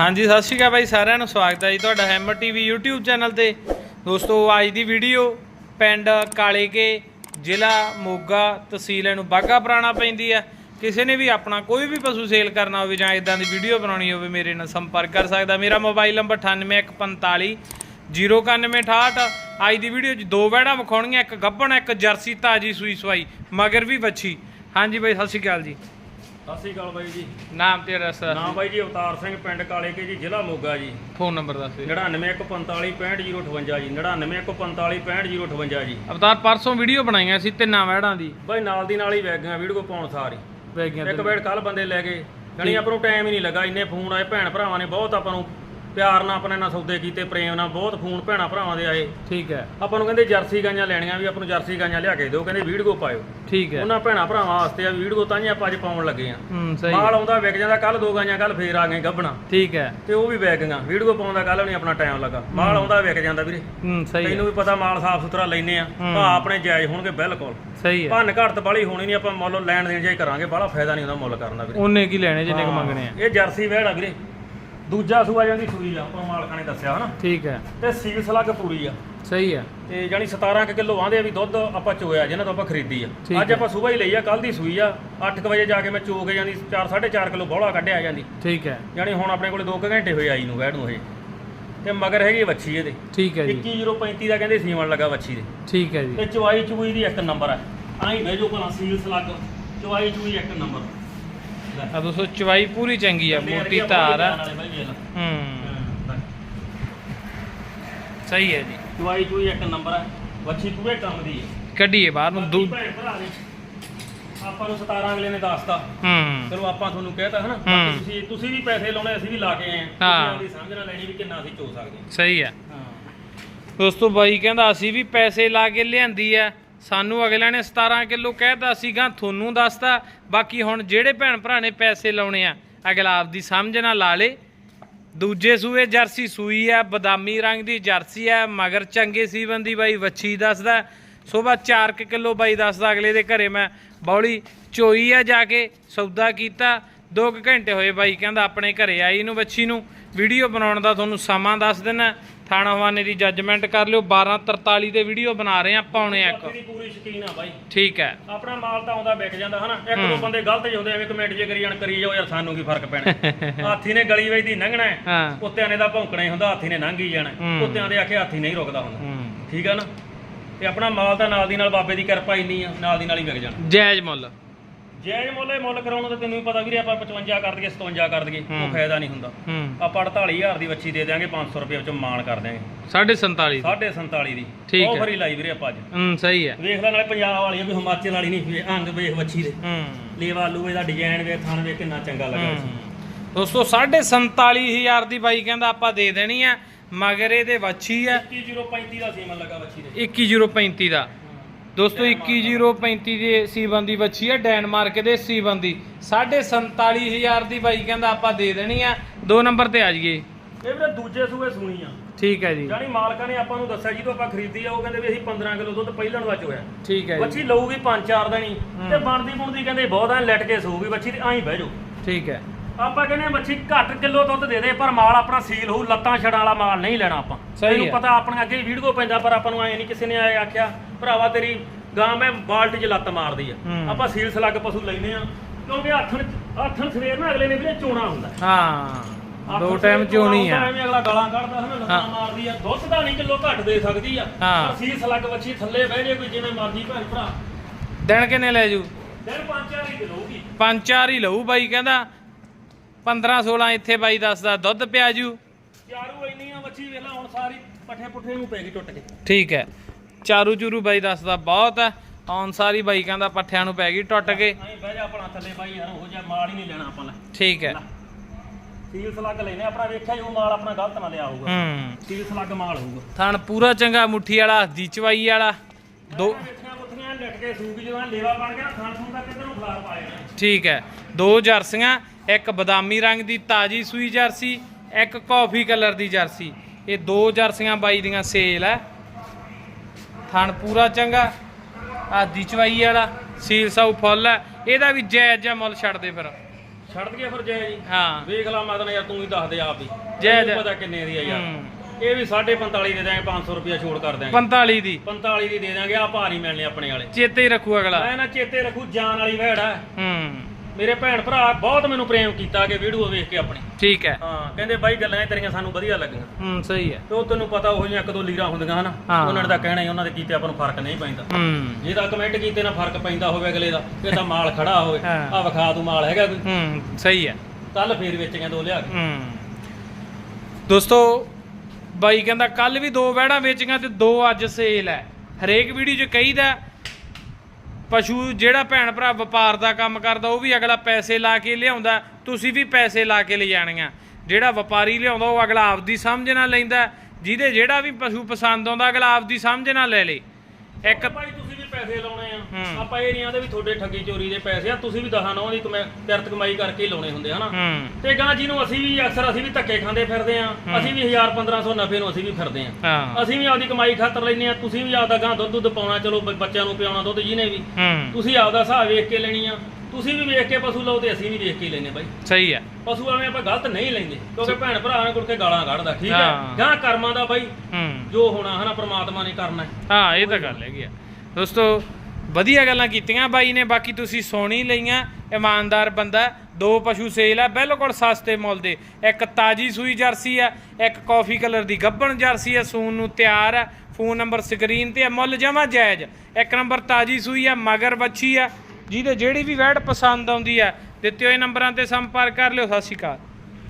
ਹਾਂਜੀ, ਸਤਿ ਸ਼੍ਰੀ ਅਕਾਲ ਬਾਈ ਸਾਰਿਆਂ ਨੂੰ, ਸਵਾਗਤ ਹੈ ਜੀ ਤੁਹਾਡਾ ਹੈਮਰ ਟੀਵੀ YouTube ਚੈਨਲ ਤੇ। ਦੋਸਤੋ, ਅੱਜ ਦੀ ਵੀਡੀਓ ਪਿੰਡ ਕਾਲੇਕੇ ਜ਼ਿਲ੍ਹਾ ਮੋਗਾ ਤਹਿਸੀਲ ਇਹਨੂੰ ਬਾਗਾ ਪੁਰਾਣਾ ਪੈਂਦੀ ਆ। ਕਿਸੇ ਨੇ ਵੀ ਆਪਣਾ ਕੋਈ ਵੀ ਪਸ਼ੂ ਸੇਲ ਕਰਨਾ ਹੋਵੇ ਜਾਂ ਇਦਾਂ ਦੀ ਵੀਡੀਓ ਬਣਾਉਣੀ ਹੋਵੇ, ਮੇਰੇ ਨਾਲ ਸੰਪਰਕ ਕਰ ਸਕਦਾ। ਮੇਰਾ ਮੋਬਾਈਲ ਨੰਬਰ 98145 09168 ਅੱਜ ਦੀ ਵੀਡੀਓ 'ਚ ਦੋ ਵੈੜਾਂ ਵਿਖਾਉਣੀਆਂ, ਇੱਕ ਗੱਭਣ ਇੱਕ ਜਰਸੀ ਤਾਜੀ ਸੂਈ ਸਵਾਈ, ਮਗਰ ਵੀ ਵੱਛੀ। ਹਾਂਜੀ ਬਾਈ, ਸਤਿ ਸ਼੍ਰੀ ਅਕਾਲ ਜੀ। ਸਤਿ ਸ਼੍ਰੀ ਅਕਾਲ ਬਾਈ ਜੀ। ਨਾਮ ਤੇ ਰਸ ਨਾਮ ਬਾਈ ਜੀ ਅਵਤਾਰ ਸਿੰਘ ਪਿੰਡ ਕਾਲੇ ਕੇ ਜੀ ਜ਼ਿਲ੍ਹਾ ਮੋਗਾ ਜੀ। ਫੋਨ ਨੰਬਰ ਦੱਸ ਦਿਓ 9915465058 ਜੀ 9915465058 ਜੀ। ਅਵਤਾਰ ਪਰਸੋਂ ਵੀਡੀਓ ਬਣਾਈਆਂ ਸੀ ਤਿੰਨਾਂ ਵੈੜਾਂ ਦੀ। ਬਾਈ ਨਾਲ ਦੀ ਨਾਲ ਹੀ ਵੈਗਾਂ ਵੀਡੀਓ ਪਾਉਣ ਸਾਰੀ। ਵੈਗੀਆਂ ਇੱਕ ਵੇੜ ਕੱਲ ਬੰਦੇ ਲੈ ਗਏ। ਜਣੀ ਆਪਾਂ ਨੂੰ ਟਾਈਮ ਹੀ ਨਹੀਂ ਲੱਗਾ ਇੰਨੇ ਫੋਨ ਆਏ ਭੈਣ ਭਰਾਵਾਂ ਨੇ ਬਹੁਤ ਆਪਾਂ ਨੂੰ ਪਿਆਰ ਨਾਲ ਆਪਣੇ ਨਾਲ ਸੌਦੇ ਕੀਤੇ ਪ੍ਰੇਮ ਨਾਲ ਬਹੁਤ ਫੋਨ ਭੈਣਾ ਭਰਾਵਾਂ ਦੇ ਆਏ। ਠੀਕ ਹੈ। ਆਪਾਂ ਨੂੰ ਕਹਿੰਦੇ ਜਰਸੀ ਗਾਈਆਂ ਲੈਣੀਆਂ ਵੀ ਆਪਾਂ ਨੂੰ ਜਰਸੀ ਗਾਈਆਂ ਲਿਆ ਕੇ ਦਿਓ ਕਹਿੰਦੇ ਵੀਡੀਓ ਪਾਇਓ। ਠੀਕ ਹੈ। ਉਹਨਾਂ ਭੈਣਾ ਭਰਾਵਾਂ ਵਾਸਤੇ ਆ ਵੀਡੀਓ ਤਾਂ ਹੀ ਆਪਾਂ ਅੱਜ ਪਾਉਣ ਲੱਗੇ ਆ ਹੂੰ ਸਹੀ। ਮਾਲ ਆਉਂਦਾ ਵਿਕ ਜਾਂਦਾ ਕੱਲ ਦੋ ਗਾਈਆਂ ਕੱਲ ਫੇਰ ਆ ਗਏ ਗੱਭਣਾ। ਠੀਕ ਹੈ। ਤੇ ਉਹ ਵੀ ਵਿਕ ਗਈਆਂ ਵੀਡੀਓ ਪਾਉਂਦਾ ਕੱਲ ਨਹੀਂ ਆਪਣਾ ਟਾਈਮ ਲੱਗਾ। ਮਾਲ ਆਉਂਦਾ ਵਿਕ ਜਾਂਦਾ ਵੀਰੇ। ਹੂੰ ਸਹੀ ਤੈਨੂੰ ਵੀ ਪਤਾ ਮਾਲ ਸਾਫ਼ ਸੁਥਰਾ ਲੈਨੇ ਆ। ਭਾ ਆਪਣੇ ਜਾਇਜ਼ ਹੋਣਗੇ ਬਿਲਕੁਲ। ਸਹੀ ਹੈ। ਭੰਨ ਘੜਤ ਬਾਲੀ ਹੋਣੀ ਨਹੀਂ ਆਪਾਂ ਮੁੱਲ ਲੈਣ ਦੇਣ ਜਾਈ ਕਰਾਂਗੇ ਬਾਹਲਾ ਫਾਇਦਾ ਨਹੀਂ ਹੁੰਦਾ ਮੁੱਲ ਕਰਨ ਦਾ ਵੀਰੇ। ਉਹਨੇ ਕੀ ਲੈਣੇ ਜਿੰਨੇ ਕੁ ਮੰਗਣੇ ਆ। ਇਹ ਜਰਸੀ ਵਹਿੜ ਆ ਵੀਰੇ। ਦੂਜਾ ਸੂਆ ਜਾਂਦੀ ਸੂਈ ਆ ਆਪਾਂ ਮਾਲਕਾਂ ਨੇ ਦੱਸਿਆ ਹਨਾ। ਠੀਕ ਹੈ। ਤੇ ਸੀਲ ਸਲੱਗ ਪੂਰੀ ਆ। ਸਹੀ ਹੈ। ਤੇ ਜਾਨੀ 17 ਕੁ ਕਿਲੋ ਆਂਦੇ ਆ ਵੀ ਦੁੱਧ ਆਪਾਂ ਚੋਇਆ ਜਿਹਨਾਂ ਤੋਂ ਆਪਾਂ ਖਰੀਦੀ ਆ। ਅੱਜ। ਆਪਾਂ ਸੂਬਾ ਹੀ ਲਈ ਆ ਕੱਲ ਦੀ ਸੂਈ ਆ। 8 ਵਜੇ ਜਾ ਕੇ ਮੈਂ ਚੋ ਕੇ ਜਾਂਦੀ 4 4.5 ਕਿਲੋ ਬੋਲਾ ਕੱਢਿਆ ਜਾਂਦੀ ਠੀਕ ਹੈ। ਜਾਨੀ ਹੁਣ ਆਪਣੇ ਕੋਲੇ 2 ਘੰਟੇ ਹੋਏ ਆਈ ਨੂੰ ਵਹਿੜ ਨੂੰ ਇਹ। ਤੇ ਮਗਰ ਹੈਗੀ ਵੱਛੀ ਇਹਦੇ। ਠੀਕ ਹੈ ਜੀ। 21035 ਦਾ ਕਹਿੰਦੇ ਸੀਮਣ ਲੱਗਾ ਵੱਛੀ ਦੇ। ਠੀਕ ਹੈ ਜੀ। ਤੇ ਚਵਾਈ ਚੂਈ ਦੀ ਇੱਕ ਨੰਬਰ ਹੈ ਆਈ ਬਹਿ ਜੋ ਭਲਾ ਸੀਲ ਸਲੱਗ ਚਵਾਈ ਚੂਈ ਇੱਕ ਨੰਬਰ। ਆ ਦੋਸਤੋ ਚਵਾਈ ਪੂਰੀ ਚੰਗੀ ਆ ਮੋਟੀ ਧਾਰ ਆ। ਹੂੰ। ਸਹੀ ਹੈ ਜੀ। ਚਵਾਈ ਚੂਈ ਇੱਕ ਨੰਬਰ ਹੈ ਵੱਛੀ ਪੂਰੇ ਕੰਮ ਦੀ ਹੈ ਕੱਢੀਏ ਬਾਹਰ ਨੂੰ ਦੂ ਨੇ। ਆਪਾਂ ਨੂੰ 17 ਅਗਲੇ ਨੇ ਦੱਸਤਾ। ਹੂੰ। ਚਲੋ ਆਪਾਂ ਤੁਹਾਨੂੰ ਕਹਿਤਾ ਹਨਾ ਤੁਸੀਂ ਤੁਸੀਂ ਵੀ ਪੈਸੇ ਲਾਉਣੇ ਅਸੀਂ ਵੀ ਲਾ ਕੇ ਆਏ ਹਾਂ। ਤੁਸੀਂ ਸਮਝ ਨਾਲ ਲੈਣੀ ਵੀ ਕਿੰਨਾ ਅਸੀਂ ਚੋ ਸਕਦੇ ਸਹੀ ਹੈ। ਹਾਂ ਦੋਸਤੋ ਬਾਈ ਕਹਿੰਦਾ ਅਸੀਂ ਵੀ ਪੈਸੇ ਲਾ ਕੇ ਲਿਆਂਦੀ ਆ। ਸਾਨੂੰ ਅਗਲਿਆਂ ਨੇ 17 ਕਿਲੋ ਕਹਿਤਾ ਸੀਗਾ, ਤੁਹਾਨੂੰ ਦੱਸਤਾ। ਬਾਕੀ ਹੁਣ ਜਿਹੜੇ ਭੈਣ ਭਰਾ ਨੇ ਪੈਸੇ ਲਾਉਣੇ ਆ, ਅਗਲਾ ਆਪਦੀ ਸਮਝ ਨਾਲ ਲਾ ਲੇ। ਦੂਜੇ ਸੂਏ ਜਰਸੀ ਸੂਈ ਆ, ਬਦਾਮੀ ਰੰਗ ਦੀ ਜਰਸੀ ਆ, ਮਗਰ ਚੰਗੇ ਸੀਵਨ ਦੀ ਬਾਈ ਵੱਛੀ ਦੱਸਦਾ। ਸਵੇਰ 4 ਕਿਲੋ ਬਾਈ ਦੱਸਦਾ, ਅਗਲੇ ਦੇ ਘਰੇ ਮੈਂ ਬੌਲੀ ਚੋਈ ਆ ਜਾ ਕੇ, ਸੌਦਾ ਕੀਤਾ। 2 ਘੰਟੇ ਹੋਏ ਬਾਈ, ਕਹਿੰਦਾ ਆਪਣੇ ਘਰੇ ਆਈ ਨੂੰ ਵੱਛੀ ਨੂੰ। ਵੀਡੀਓ ਬਣਾਉਣ ਦਾ ਤੁਹਾਨੂੰ ਸਮਾਂ ਦੱਸ ਦੇਣਾ ਥਾਣਾ ਹਵਾਨੇ ਦੀ ਜੱਜਮੈਂਟ ਕਰ ਲਿਓ 12:43 ਤੇ ਵੀਡੀਓ ਬਣਾ ਰਹੇ ਆ ਪੌਣੇ ਇੱਕ। ਦੀ ਪੂਰੀ ਸ਼ਕੀਨ ਆ ਬਾਈ। ਠੀਕ ਹੈ। ਆਪਣਾ ਮਾਲ ਤਾਂ ਆਉਂਦਾ ਵਿਕ ਜਾਂਦਾ ਹਨਾ? ਇੱਕ ਦੋ। ਬੰਦੇ ਗਲਤ ਜਾਂਦੇ ਐਵੇਂ ਕਮੈਂਟ ਜੇ ਕਰੀ ਜਾਣ ਕਰੀ ਜਾਓ ਯਾਰ ਸਾਨੂੰ ਕੀ ਫ਼ਰਕ ਪੈਣਾ? ਹਾਥੀ ਨੇ ਗਲੀ ਵਿੱਚ ਦੀ ਲੰਘਣਾ ਕੁੱਤਿਆਂ ਨੇ ਤਾਂ ਭੌਂਕਣਾ ਹੀ ਹੁੰਦਾ ਹਾਥੀ ਨੇ ਲੰਘ ਹੀ ਜਾਣਾ। ਕੁੱਤਿਆਂ ਦੇ ਆਖੇ ਹਾਥੀ ਨਹੀਂ ਰੁਕਦਾ ਹੁੰਦਾ। ਠੀਕ ਆ ਨਾ? ਤੇ ਆਪਣਾ ਮਾਲ ਤਾਂ ਨਾਲ ਦੀ ਨਾਲ ਬਾਬੇ ਦੀ ਕਿਰਪਾ ਇੰਨੀ ਆ ਨਾਲ ਦੀ ਨਾਲ ਹੀ ਵਿਕ ਜਾਣਾ। ਜਾਇਜ਼ ਮੁੱਲ। ਜੇ ਮੁੱਲ ਮੁੱਲ ਕਰਾਉਣ ਦਾ ਤੈਨੂੰ ਵੀ ਪਤਾ ਵੀਰੇ ਆਪਾਂ 55 ਕਰ ਦਈਏ 57 ਕਰ ਦਈਏ। ਉਹ ਫਾਇਦਾ ਨਹੀਂ ਹੁੰਦਾ। ਹੂੰ। ਆਪਾਂ 48000 ਦੀ ਵੱਛੀ ਦੇ ਦਿਆਂਗੇ 500 ਰੁਪਏ ਵਿੱਚੋਂ ਮਾਣ ਕਰ ਦਿਆਂਗੇ। 47.5 47 ਦੀ। ਠੀਕ ਉਹ ਹੈ। ਫਰੀ ਲਾਈ ਵੀਰੇ ਆਪਾਂ ਅੱਜ। ਹੂੰ ਸਹੀ ਹੈ। ਵੇਖ ਲੈ ਨਾਲੇ ਪੰਜਾਬ ਵਾਲੀ ਵੀ ਹਿਮਾਚਲ ਵਾਲੀ ਨਹੀਂ ਵੀ ਅੰਗ ਵੇਖ ਵੱਛੀ ਦੇ। ਹੂੰ। ਲੇਵਾ ਲੂਵੇ ਦਾ ਡਿਜ਼ਾਈਨ ਵੇਖ ਥਣ ਵੇਖ ਕਿੰਨਾ ਚੰਗਾ ਲੱਗਾ ਹੂੰ। ਦੋਸਤੋ 47000 ਦੀ ਬਾਈ ਕਹਿੰਦਾ ਆਪਾਂ ਦੇ ਦੇਣੀ ਆ ਮਗਰ ਇਹਦੇ ਵੱਛੀ ਆ। 21035 ਦਾ ਸੀਮਨ ਲੱਗਾ ਵੱਛੀ ਦੇ। 21035 ਦਾ। ਦੋਸਤੋ 21035 ਦੇ ਸੀਬਨ ਦੀ ਵੱਛੀ ਆ ਡੈਨਮਾਰਕ ਦੇ ਸੀਬਨ ਦੀ। 47000 ਦੀ ਬਾਈ ਕਹਿੰਦਾ ਆਪਾਂ ਦੇ ਦੇਣੀ ਆ। ਦੋ ਨੰਬਰ ਤੇ ਆ ਜਾਈਏ। ਇਹ ਵੀਰੇ ਦੂਜੇ ਸੂਏ ਸੁਣੀ ਆ। ਠੀਕ ਹੈ ਜੀ। ਜਾਨੀ ਮਾਲਕਾਂ ਨੇ ਆਪਾਂ ਨੂੰ ਦੱਸਿਆ ਜਦੋਂ ਆਪਾਂ ਖਰੀਦੀ ਆ ਉਹ ਕਹਿੰਦੇ ਵੀ ਅਸੀਂ 15 ਕਿਲੋ ਦੁੱਧ ਪਹਿਲਣ ਦਾ ਚੋਇਆ ਠੀਕ ਹੈ ਜੀ। ਵੱਛੀ ਲਊਗੀ 5-4 ਦਿਨ ਹੀ। ਹੂੰ। ਤੇ ਬਣਦੀ ਬਣਦੀ ਕਹਿੰਦੇ ਬਹੁਤ ਐ ਲੈਟ ਕੇ ਸੂਗੀ ਵੱਛੀ ਤੇ ਆਈ ਬਹਿ ਜਾਓ। ਠੀਕ ਹੈ। ਆਪਾਂ ਕਹਿੰਦੇ ਵੱਛੀ ਘੱਟ ਕਿਲੋ ਦੁੱਧ ਦੇ ਦੇ ਪਰ ਮਾਲ ਆਪਣਾ ਸੀਲ ਹੋਊ ਲੱਤਾਂ ਛੜਾਂ ਵਾਲਾ ਮਾਲ ਨਹੀਂ ਲੈਣਾ ਆਪਾਂ। ਸਹੀ ਹੈ। ਪਤਾ ਆਪਣੇ ਅੱਗੇ ਵੀਡੀਓ ਪੈਂਦਾ ਪਰ ਆਪਾਂ ਨੂੰ ਐ ਨਹੀਂ ਕਿਸੇ ਨੇ ਆਏ ਆਖਿਆ ਭਰਾਵਾ ਤੇਰੀ ਗਾਂ ਮੈਂ ਬਾਲਟੀ 'ਚ ਲੱਤ ਮਾਰਦੀ ਆ। ਹੂੰ। ਆਪਾਂ ਸੀਲ ਸਲੱਗ ਪਸ਼ੂ ਲੈਨੇ ਆ ਕਿਉਂਕਿ ਆਥਣ ਆਥਣ ਸਵੇਰ ਨਾਲ ਅਗਲੇ ਨੇ ਵੀਰੇ ਚੋਣਾ ਹੁੰਦਾ। ਹਾਂ ਆਥਣ ਦੋ ਸਵੇਰ ਟਾਈਮ ਚੋਣਾ ਚੋਣੀ ਹੁੰਦਾ, ਆ ਐਵੇਂ ਅਗਲਾ ਗਾਲਾਂ ਕੱਢਦਾ ਹਨਾ ਲੱਤਾਂ ਹਾਂ। ਮਾਰਦੀ ਆ। ਦੁੱਧ ਦਾ ਨਹੀਂ ਕਿਲੋ ਘੱਟ ਦੇ ਸਕਦੀ ਆ। ਹਾਂ। ਪਰ ਸੀਲ ਸਲੱਗ ਵੱਛੀ ਥੱਲੇ ਬਹਿ ਜੇ ਕੋਈ ਜਿਵੇਂ ਮਰਜ਼ੀ ਭੈਣ ਭਰਾ। ਦਿਨ ਕਿੰਨੇ ਲੈ ਜੂ? ਦਿਨ ਪੰਜ ਚਾਰ ਹੀ ਕਿਲੋਗੀ ਪੰਜ ਚਾਰ ਹੀ ਲਊ ਬਾਈ ਕਹਿੰਦਾ 15 16 ਇੱਥੇ ਬਾਈ ਦੱਸਦਾ ਦੁੱਧ ਪਿਆ ਜੂ। ਚਾਰੂ ਇੰਨੀਆਂ ਵੱਛੀ ਵੇਲਾ ਹੁਣ ਸਾਰੀ ਪੱਠੇ ਪੁੱਠੇ ਨੂੰ ਪੈ ਗਈ ਟੁੱਟ ਕੇ। ਠੀਕ ਹੈ। ਚਾਰੂ ਚੂਰੂ ਬਾਈ ਦੱਸਦਾ ਬਹੁਤ ਹੈ। ਆਉਣ ਸਾਰੀ ਬਾਈ ਕਹਿੰਦਾ ਪੱਠਿਆਂ ਨੂੰ ਪੈ ਗਈ ਟੁੱਟ ਕੇ। ਐਂ ਬਹਿ ਜਾ ਆਪਣਾ ਥੱਲੇ ਬਾਈ ਯਾਰ ਉਹ ਜਿਹਾ ਮਾਲ ਹੀ ਨਹੀਂ ਲੈਣਾ ਆਪਾਂ ਲੈ। ਠੀਕ ਹੈ। ਸੀਲ ਸਲੱਗ ਲੈਨੇ ਆਪਣਾ ਵੇਖਿਆ ਜੀ ਮਾਲ ਆਪਣਾ ਗਲਤ ਨਾ ਲਿਆ ਹੋਊਗਾ। ਹੂੰ। ਸੀਲ ਸਲੱਗ ਮਾਲ ਹੋਊਗਾ। ਥਣ ਪੂਰਾ ਚੰਗਾ ਮੁੱਠੀ ਵਾਲਾ ਦੀ ਚਵਾਈ ਵਾਲਾ। ਦੋ ਵੇਖਿਆ ਮੁੱਠੀਆਂ ਲਿਟ ਕੇ ਸੂਕ ਜਦੋਂ ਲੇਵਾ ਬਣ ਗਿਆ ਦਾ ਕਿੱਧਰ ਖਲਾਰ ਪਾ ਜਾਣਾ ਠੀਕ ਹੈ। ਦੋ ਜਰਸੀਆਂ ਇੱਕ ਬਦਾਮੀ ਰੰਗ ਦੀ ਤਾਜੀ ਸੂਈ ਜਰਸੀ ਇੱਕ ਕਾਫੀ ਕਲਰ ਦੀ ਜਰਸੀ। ਇਹ ਦੋ ਜਰਸੀਆਂ ਬਾਈ ਦੀਆਂ ਸੇਲ ਹੈ। ਥਣ ਪੂਰਾ ਚੰਗਾ। ਆ ਦੀ ਚਵਾਈ ਵਾਲਾ ਸੀਲ ਸਾਊ ਫੁੱਲ ਹੈ। ਇਹਦਾ ਵੀ ਜਾਇਜ਼ ਜਿਹਾ ਮੁੱਲ ਛੱਡ ਦੇ ਫਿਰ। ਛੱਡ ਦਈਏ ਫਿਰ ਜੈ ਜੀ ਹਾਂ। ਵੇਖ ਲਾ ਮਦਨ ਯਾਰ ਤੂੰ ਹੀ ਦੱਸ ਦੇ ਆਪ ਹੀ। ਜੈ ਜੈ। ਪਤਾ ਕਿੰਨੇ ਦੀ ਆ ਯਾਰ। ਇਹ ਵੀ 45 ਦੇ ਦਾਂਗੇ 500 ਰੁਪਇਆ ਛੋੜ ਕਰ ਦਾਂਗੇ 45 ਦੀ। 45 ਦੀ ਦੇ ਦਾਂਗੇ ਆ ਭਾਰੀ ਮਿਲਣੇ ਆਪਣੇ ਵਾਲੇ। ਚੇਤੇ ਹੀ ਰੱਖੂ ਅਗਲਾ। ਮੈਂ ਨਾ ਚੇਤੇ ਰੱਖੂ ਜਾਨ ਵਾਲੀ ਵਹਿੜ ਆ। ਹੂੰ। ਮੇਰੇ ਭੈਣ ਭਰਾ ਬਹੁਤ ਮੈਨੂੰ ਪ੍ਰੇਮ ਕੀਤਾ ਕਿ ਵੀਡੀਓ ਵੇਖ ਕੇ ਆਪਣੀ। ਠੀਕ ਹੈ। ਹਾਂ ਕਹਿੰਦੇ ਬਾਈ ਗੱਲਾਂ ਇਹ ਤੇਰੀਆਂ ਸਾਨੂੰ ਵਧੀਆ ਲੱਗੀਆਂ। ਹੂੰ ਸਹੀ ਹੈ। ਤੇ ਉਹ ਤੈਨੂੰ ਪਤਾ ਉਹ ਜਿਹੀਆਂ ਇੱਕ ਦੋ ਲੀਰਾਂ ਹੁੰਦੀਆਂ ਹਨਾ ਹਾਂ। ਉਹਨਾਂ ਤਾਂ ਕਹਿਣਾ ਹੀ ਉਹਨਾਂ ਦੇ ਕੀਤੇ ਆਪਾਂ ਨੂੰ ਫ਼ਰਕ ਨਹੀਂ ਪੈਂਦਾ। ਹੂੰ। ਜੇ ਤਾਂ ਕਮੈਂਟ ਕੀਤੇ ਨਾਲ ਫ਼ਰਕ ਪੈਂਦਾ ਹੋਵੇ ਅਗਲੇ ਦਾ ਇਹ ਤਾਂ ਮਾਲ ਖੜਾ ਹੋਵੇ। ਹਾਂ। ਆ ਵਿਖਾ ਤੂੰ ਮਾਲ ਹੈਗਾ ਕੋਈ। ਹੂੰ ਸਹੀ ਹੈ। ਕੱਲ ਫੇਰ ਵੇਚੀਆਂ ਦੋ ਲਿਆ ਕੇ। ਹੂੰ। ਦੋਸਤੋ ਬਾਈ ਕਹਿੰਦਾ ਕੱਲ ਵੀ ਦੋ ਵਹਿੜਾਂ ਵੇਚੀਆਂ ਤੇ ਦੋ ਅੱਜ ਸੇਲ ਹੈ। ਹਰੇਕ ਵੀਡੀਓ 'ਚ ਕਹੀਦਾ ਪਸ਼ੂ ਜਿਹੜਾ ਭੈਣ ਭਰਾ ਵਪਾਰ ਦਾ ਕੰਮ ਕਰਦਾ, ਉਹ ਵੀ ਅਗਲਾ ਪੈਸੇ ਲਾ ਕੇ ਲਿਆਉਂਦਾ, ਤੁਸੀਂ ਵੀ ਪੈਸੇ ਲਾ ਕੇ ਲਿਜਾਣੀਆਂ। ਜਿਹੜਾ ਵਪਾਰੀ ਲਿਆਉਂਦਾ, ਉਹ ਅਗਲਾ ਆਪਦੀ ਸਮਝ ਨਾਲ ਲੈਂਦਾ, ਜਿਹਦੇ ਜਿਹੜਾ ਵੀ ਪਸ਼ੂ ਪਸੰਦ ਆਉਂਦਾ, ਅਗਲਾ ਆਪਦੀ ਸਮਝ ਨਾਲ ਲੈ ਲੇ। ਇੱਕ ਭਾਈ ਪੈਸੇ ਲਾਉਣੇ ਆ। ਆਪਾਂ ਇਹ ਨਹੀਂ ਆਂਦੇ ਵੀ ਤੁਹਾਡੇ ਠੱਗੀ ਚੋਰੀ ਦੇ ਪੈਸੇ ਆ ਤੁਸੀਂ ਵੀ ਦਹਾਂ ਨੌਂ ਦੀ ਕਮੈ ਕਿਰਤ ਕਮਾਈ ਕਰਕੇ ਹੀ ਲਾਉਣੇ ਹੁੰਦੇ ਹਨਾ? ਤੇ ਗਾਂ ਜਿਹਨੂੰ ਅਸੀਂ ਵੀ ਅਕਸਰ ਅਸੀਂ ਵੀ ਧੱਕੇ ਖਾਂਦੇ ਫਿਰਦੇ ਆ ਅਸੀਂ ਵੀ 1000 1500 ਨਫੇ ਨੂੰ ਅਸੀਂ ਵੀ ਫਿਰਦੇ ਆ। ਅਸੀਂ ਵੀ ਆਪਦੀ ਕਮਾਈ ਖਾਤਰ ਲੈਨੇ ਆ ਤੁਸੀਂ ਵੀ ਆਪਦਾ ਗਾਂ ਦੁੱਧ ਦੁੱਧ ਪਾਉਣਾ ਚਲੋ ਬੱਚਿਆਂ ਨੂੰ ਪਿਆਉਣਾ ਦੁੱਧ ਜਿਹਨੇ ਵੀ। ਤੁਸੀਂ ਆਪਦਾ ਹਿਸਾਬ ਵੇਖ ਕੇ ਲੈਣੀ ਆ ਤੁਸੀਂ ਵੀ ਵੇਖ ਕੇ ਪਸ਼ੂ ਲਓ ਤੇ ਅਸੀਂ ਵੀ ਵੇਖ ਕੇ ਲੈਨੇ ਬਾਈ। ਸਹੀ ਹੈ ਪਸ਼ੂ ਐਵੇਂ ਆਪਾਂ ਗਲਤ ਨਹੀਂ ਲੈਂਦੇ ਕਿਉਂਕਿ ਭੈਣ ਭਰਾ ਨੇ ਕੁੜ ਕੇ ਗਾਲਾਂ ਕੱਢਦਾ ਠੀਕ ਹੈ ਹਾਂ। ਗਾਂ ਕਰਮਾਂ ਦਾ ਬਾਈ। ਜੋ ਹੋਣਾ ਹਨਾ ਪ੍ਰਮਾਤਮਾ ਨੇ ਕਰਨਾ। ਹਾਂ ਇਹ ਤਾਂ ਗੱਲ ਹੈਗੀ ਆ। ਦੋਸਤੋ, ਵਧੀਆ ਗੱਲਾਂ ਕੀਤੀਆਂ ਬਾਈ ਨੇ, ਬਾਕੀ ਤੁਸੀਂ ਸੋਣੀ ਲਈਆਂ, ਇਮਾਨਦਾਰ ਬੰਦਾ, ਦੋ ਪਸ਼ੂ ਸੇਲ ਆ, ਬਿਲਕੁਲ ਸਸਤੇ ਮੁੱਲ ਦੇ। ਇੱਕ ਤਾਜੀ ਸੂਈ ਜਰਸੀ ਆ, ਇੱਕ ਕਾਫੀ ਕਲਰ ਦੀ ਗੱਬਣ ਜਰਸੀ ਆ, ਸੂਣ ਨੂੰ ਤਿਆਰ ਆ, ਫੋਨ ਨੰਬਰ ਸਕਰੀਨ ਤੇ ਆ, ਮੁੱਲ ਜਮਾ ਜਾਇਜ਼। ਇੱਕ ਨੰਬਰ ਤਾਜੀ ਸੂਈ ਆ, ਮਗਰ ਬੱਚੀ ਆ, ਜਿਹਦੇ ਜਿਹੜੀ ਵੀ ਵੈੜ ਪਸੰਦ ਆਉਂਦੀ ਆ, ਦਿੱਤੇ ਹੋਏ ਨੰਬਰਾਂ ਤੇ ਸੰਪਰਕ ਕਰ ਲਿਓ, ਸਤਿ ਸ਼੍ਰੀ ਅਕਾਲ।